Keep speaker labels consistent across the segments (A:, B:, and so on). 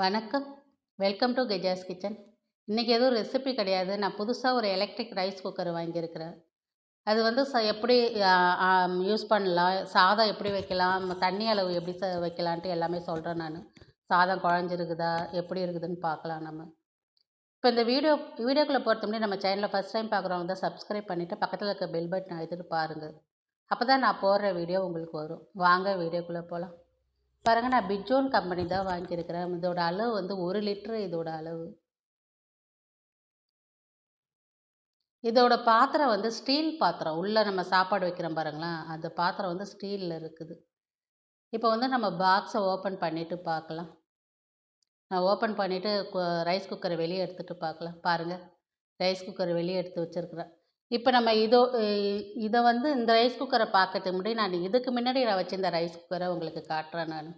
A: வணக்கம். Welcome to கெஜாஸ் kitchen இன்றைக்கி எதுவும் ரெசிபி கிடையாது. நான் புதுசாக ஒரு எலக்ட்ரிக் ரைஸ் குக்கர் வாங்கியிருக்கிறேன். அது வந்து ச எப்படி யூஸ் பண்ணலாம்? சாதம் எப்படி வைக்கலாம்? தண்ணி அளவு எப்படி ச வைக்கலான்ட்டு எல்லாமே சொல்கிறேன் நான். சாதம் குழஞ்சிருக்குதா? எப்படி இருக்குதுன்னு பார்க்கலாம் நம்ம. இப்போ இந்த வீடியோ வீடியோக்குள்ளே பொறுத்த முடியும் நம்ம சேனலில் ஃபஸ்ட் டைம் பார்க்குறவங்க தான் சப்ஸ்கிரைப் பண்ணிவிட்டு பக்கத்தில் இருக்க பெல் பட்டன் எடுத்துகிட்டு பாருங்கள் அப்போ தான் நான் போடுற வீடியோ உங்களுக்கு வரும். வாங்க வீடியோக்குள்ளே போகலாம் பாருங்கள் நான் பிஜோன் கம்பெனி தான் வாங்கியிருக்கிறேன். இதோட அளவு வந்து ஒரு லிட்ரு இதோட அளவு. இதோட பாத்திரம் வந்து ஸ்டீல் பாத்திரம். உள்ளே நம்ம சாப்பாடு வைக்கிறோம் பாருங்களேன். அந்த பாத்திரம் வந்து ஸ்டீலில் இருக்குது. இப்போ வந்து நம்ம பாக்ஸை ஓப்பன் பண்ணிவிட்டு பார்க்கலாம். நான் ஓப்பன் பண்ணிவிட்டு ரைஸ் குக்கரை வெளியே எடுத்துகிட்டு பார்க்கலாம். பாருங்கள் ரைஸ் குக்கரை வெளியே எடுத்து வச்சுருக்குறேன். இப்போ நம்ம இதோ இதை வந்து இந்த ரைஸ் குக்கரை பார்க்கறதுக்கு முன்னாடி நான் இதுக்கு முன்னாடி நான் வச்சிருந்த ரைஸ் குக்கரை உங்களுக்கு காட்டுறேன் நான்.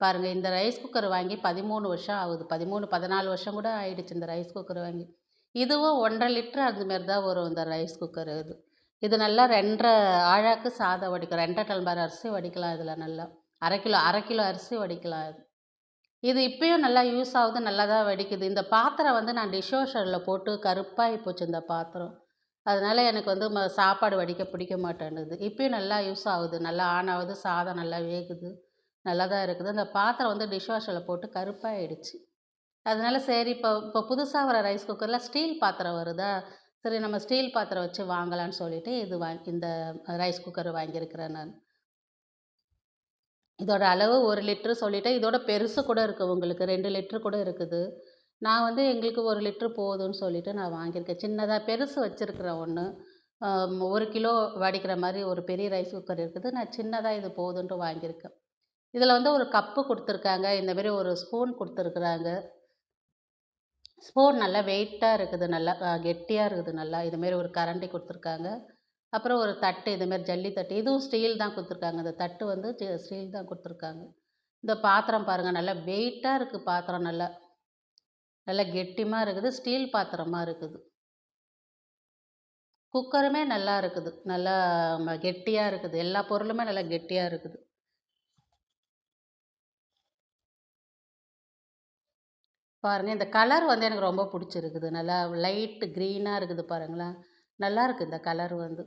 A: பாருங்கள் இந்த ரைஸ் குக்கர் வாங்கி பதிமூணு வருஷம் ஆகுது. பதிமூணு பதினாலு வருஷம் கூட ஆயிடுச்சு இந்த ரைஸ் குக்கர் வாங்கி. இதுவும் ஒன்றரை லிட்டர் அதுமாரி தான் வரும் இந்த ரைஸ் குக்கர் இது. இது நல்லா ரெண்டரை ஆழாக்கு சாதம் வடிக்கும். ரெண்டரை டல்பார் அரிசி வடிக்கலாம் இதில் நல்லா. அரை கிலோ அரை கிலோ அரிசி வடிக்கலாம் இது. இது இப்பயும் நல்லா யூஸ் ஆகுது நல்லா தான் வடிக்குது. இந்த பாத்திரம் வந்து நான் டிஷ்வாஷரில் போட்டு கருப்பாகி போச்சு இந்த பாத்திரம். அதனால் எனக்கு வந்து ம சாப்பாடு வடிக்க பிடிக்க மாட்டேன்னுது. இப்பயும் நல்லா யூஸ் ஆகுது. நல்லா ஆன் ஆகுது. சாதம் நல்லா வேகுது. நல்லா தான் இருக்குது. அந்த பாத்திரம் வந்து டிஷ்வாஷரில் போட்டு கருப்பாகிடுச்சு அதனால சரி இப்போ இப்போ புதுசாக வர ரைஸ் குக்கரில் ஸ்டீல் பாத்திரம் வருதா? சரி நம்ம ஸ்டீல் பாத்திரம் வச்சு வாங்கலான்னு சொல்லிட்டு இது வாங்கி இந்த ரைஸ் குக்கர் வாங்கியிருக்கிறேன் நான். இதோட அளவு ஒரு லிட்ரு சொல்லிவிட்டு இதோட பெருசு கூட இருக்குது உங்களுக்கு. ரெண்டு லிட்ரு கூட இருக்குது. நான் வந்து எங்களுக்கு ஒரு லிட்ரு போதும்னு சொல்லிட்டு நான் வாங்கியிருக்கேன். சின்னதாக பெருசு வச்சுருக்குறேன் ஒன்று ஒரு கிலோ வடிக்கிற மாதிரி ஒரு பெரிய ரைஸ் குக்கர் இருக்குது. நான் சின்னதாக இது போதுன்ட்டு வாங்கியிருக்கேன். இதில் வந்து ஒரு கப்பு கொடுத்துருக்காங்க. இந்தமாரி ஒரு ஸ்பூன் கொடுத்துருக்குறாங்க. ஸ்பூன் நல்லா வெயிட்டாக இருக்குது. நல்லா கெட்டியாக இருக்குது நல்லா. இதுமாரி ஒரு கரண்டி கொடுத்துருக்காங்க. அப்புறம் ஒரு தட்டு இதுமாரி ஜல்லி தட்டு. இதுவும் ஸ்டீல் தான் கொடுத்துருக்காங்க. இந்த தட்டு வந்து ஸ்டீல் தான் கொடுத்துருக்காங்க. இந்த பாத்திரம் பாருங்கள் நல்லா வெயிட்டாக இருக்குது பாத்திரம் நல்லா. நல்லா கெட்டிமாக இருக்குது ஸ்டீல் பாத்திரமாக இருக்குது. குக்கருமே நல்லா இருக்குது. நல்லா கெட்டியாக இருக்குது. எல்லா பொருளுமே நல்லா கெட்டியாக இருக்குது. பாருங்கள் இந்த கலர் வந்து எனக்கு ரொம்ப பிடிச்சிருக்குது. நல்லா லைட்டு க்ரீனாக இருக்குது பாருங்களேன். நல்லா இருக்குது இந்த கலர் வந்து.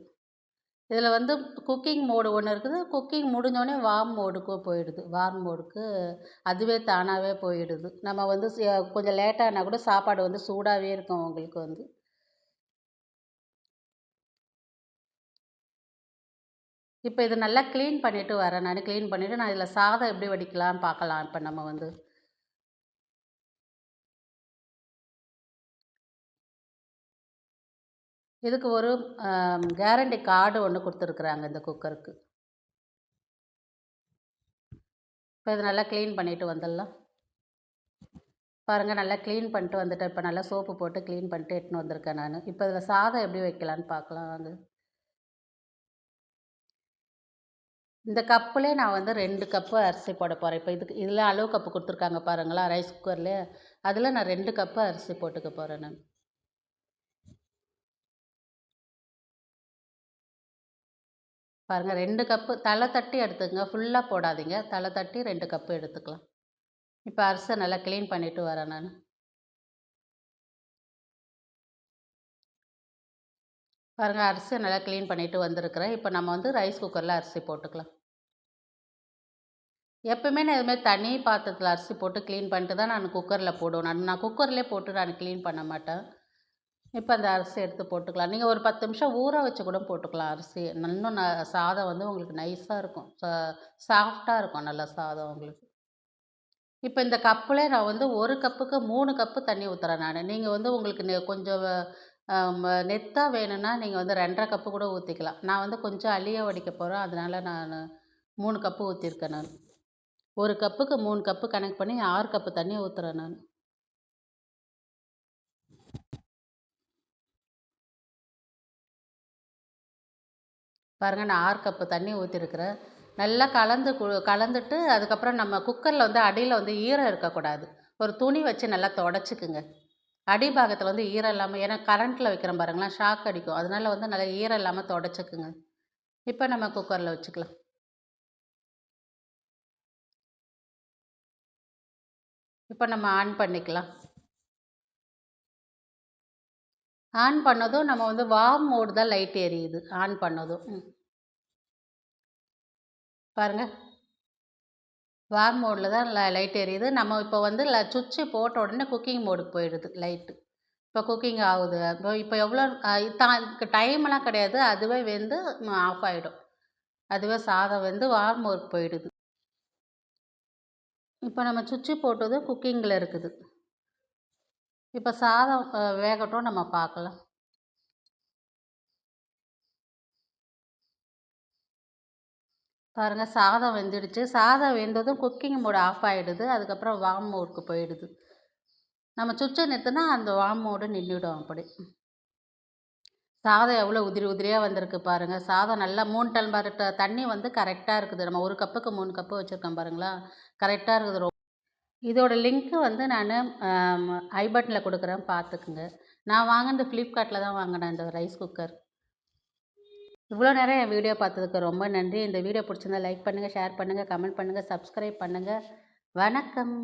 A: இதில் வந்து குக்கிங் மோடு ஒன்று இருக்குது. குக்கிங் முடிஞ்சோடனே வார்ம் மோடுக்கு போயிடுது. வார்ம் மோடுக்கு அதுவே தானாகவே போயிடுது. நம்ம வந்து கொஞ்சம் லேட்டானா கூட சாப்பாடு வந்து சூடாகவே இருக்கும் உங்களுக்கு வந்து. இப்போ இது நல்லா க்ளீன் பண்ணிவிட்டு வரேன். நான் க்ளீன் பண்ணிவிட்டு நான் இதில் சாதம் எப்படி வடிக்கலாம்னு பார்க்கலாம். இப்போ நம்ம வந்து இதுக்கு ஒரு கேரண்டி கார்டு ஒன்று கொடுத்துருக்குறாங்க இந்த குக்கருக்கு. இப்போ இது நல்லா க்ளீன் பண்ணிவிட்டு வந்துடலாம். பாருங்கள் நல்லா க்ளீன் பண்ணிட்டு வந்துட்டேன் இப்போ நல்லா சோப்பு போட்டு க்ளீன் பண்ணிட்டு எட்டுன்னு வந்திருக்கேன் நான். இப்போ இதில் சாதம் எப்படி வைக்கலான்னு பார்க்கலாம் வாங்க. இந்த கப்புலே நான் வந்து ரெண்டு கப்பு அரிசி போட போகிறேன் இப்போ இதுக்கு இதில் அளவு கப்பு கொடுத்துருக்காங்க பாருங்களா ரைஸ் குக்கர்லேயே அதில் நான் ரெண்டு கப்பு அரிசி போட்டுக்க போகிறேன் நான். பாருங்கள் ரெண்டு கப்பு தலை தட்டி எடுத்துக்கங்க. ஃபுல்லாக போடாதீங்க. தலை தட்டி ரெண்டு கப்பு எடுத்துக்கலாம். இப்போ அரிசை நல்லா க்ளீன் பண்ணிவிட்டு வரேன் நான். பாருங்கள் அரிசி நல்லா க்ளீன் பண்ணிவிட்டு வந்திருக்கிறேன். இப்போ நம்ம வந்து ரைஸ் குக்கரில் அரிசி போட்டுக்கலாம். எப்பவுமே நான் இதுமாதிரி தனி பாத்திரத்தில் அரிசி போட்டு க்ளீன் பண்ணிட்டு தான் நான் குக்கரில் போடுவேன். நான் குக்கர்லேயே போட்டு நான் க்ளீன் பண்ண மாட்டேன். இப்போ அந்த அரிசி எடுத்து போட்டுக்கலாம். நீங்கள் ஒரு பத்து நிமிஷம் ஊற வச்சு கூட போட்டுக்கலாம் அரிசி. இன்னும் ந சாதம் வந்து உங்களுக்கு நைஸாக இருக்கும். சாஃப்டாக இருக்கும். நல்லா சாதம் உங்களுக்கு. இப்போ இந்த கப்பில் நான் வந்து ஒரு கப்புக்கு மூணு கப்பு தண்ணி ஊற்றுறேன் நான். நீங்கள் வந்து உங்களுக்கு நெ கொஞ்சம் நெத்தாக வேணும்னா நீங்கள் வந்து ரெண்டரை கப்பு கூட ஊற்றிக்கலாம் நான் வந்து கொஞ்சம் அழிய வடிக்க போகிறேன் அதனால் நான் மூணு கப்பு ஊற்றிருக்கேன் நான். ஒரு கப்புக்கு மூணு கப்பு கணக்கு பண்ணி ஆறு கப்பு தண்ணி ஊற்றுறேன் நான். பாருங்கள் நான் ஆறு கப்பு தண்ணி ஊற்றிருக்கிறேன் நல்லா கலந்து கு கலந்துட்டு அதுக்கப்புறம் நம்ம குக்கரில் வந்து அடியில் வந்து ஈரம் இருக்கக்கூடாது. ஒரு துணி வச்சு நல்லா தொடச்சிக்குங்க. அடிபாகத்தில் வந்து ஈரம் இல்லாமல் ஏன்னா கரண்ட்டில் வைக்கிறோம் பாருங்களேன் ஷாக் அடிக்கும். அதனால வந்து நல்லா ஈரம் இல்லாமல் தொடச்சிக்குங்க. இப்போ நம்ம குக்கரில் வச்சுக்கலாம். இப்போ நம்ம ஆன் பண்ணிக்கலாம். ஆன் பண்ணதும் நம்ம வந்து வார்ம் மோடு தான் லைட் எரியுது ஆன் பண்ணதும். பாருங்கள் வார்ம் மோடில் தான் லைட் எரியுது நம்ம இப்போ வந்து சுவிட்சு போட்ட உடனே குக்கிங் மோடுக்கு போயிடுது லைட்டு இப்போ குக்கிங் ஆகுது. இப்போ இப்போ எவ்வளோ டைம்லாம் கிடையாது. அதுவே வந்து ஆஃப் ஆகிடும் அதுவே சாதம் வந்து வார்ம் மோடுக்கு போயிடுது. இப்போ நம்ம சுவிட்சு போட்டதும் குக்கிங்கில் இருக்குது. இப்போ சாதம் வேகட்டும் நம்ம பார்க்கலாம் பாருங்கள் சாதம் வெந்துடுச்சு. சாதம் வெந்ததும் குக்கிங் மோடு ஆஃப் ஆகிடுது அதுக்கப்புறம் வார்ம் மோடுக்கு போயிடுது. நம்ம சுவிட்சை நிறுத்தினா அந்த வார்ம் மோடு நின்றுடும் அப்படி. சாதம் எவ்வளோ உதிரி உதிரியாக வந்திருக்கு பாருங்கள் சாதம் நல்லா மூணு டம்ளர் ட- தண்ணி வந்து கரெக்டாக இருக்குது. நம்ம ஒரு கப்புக்கு மூணு கப்பு வச்சுருக்கோம் பாருங்களா. கரெக்டாக இருக்குது. ரொம்ப இதோட லிங்க்கு வந்து நான் ஐ பட்டனில் கொடுக்குறேன். பார்த்துக்குங்க. நான் வாங்கினது ஃப்ளிப்கார்ட்டில் தான் வாங்கினேன் இந்த ரைஸ் குக்கர் இவ்வளோ நேரம் என் வீடியோ பார்த்ததுக்கு ரொம்ப நன்றி. இந்த வீடியோ பிடிச்சிருந்தா லைக் பண்ணுங்கள் ஷேர் பண்ணுங்கள் கமெண்ட் பண்ணுங்கள் சப்ஸ்கிரைப் பண்ணுங்கள் வணக்கம்.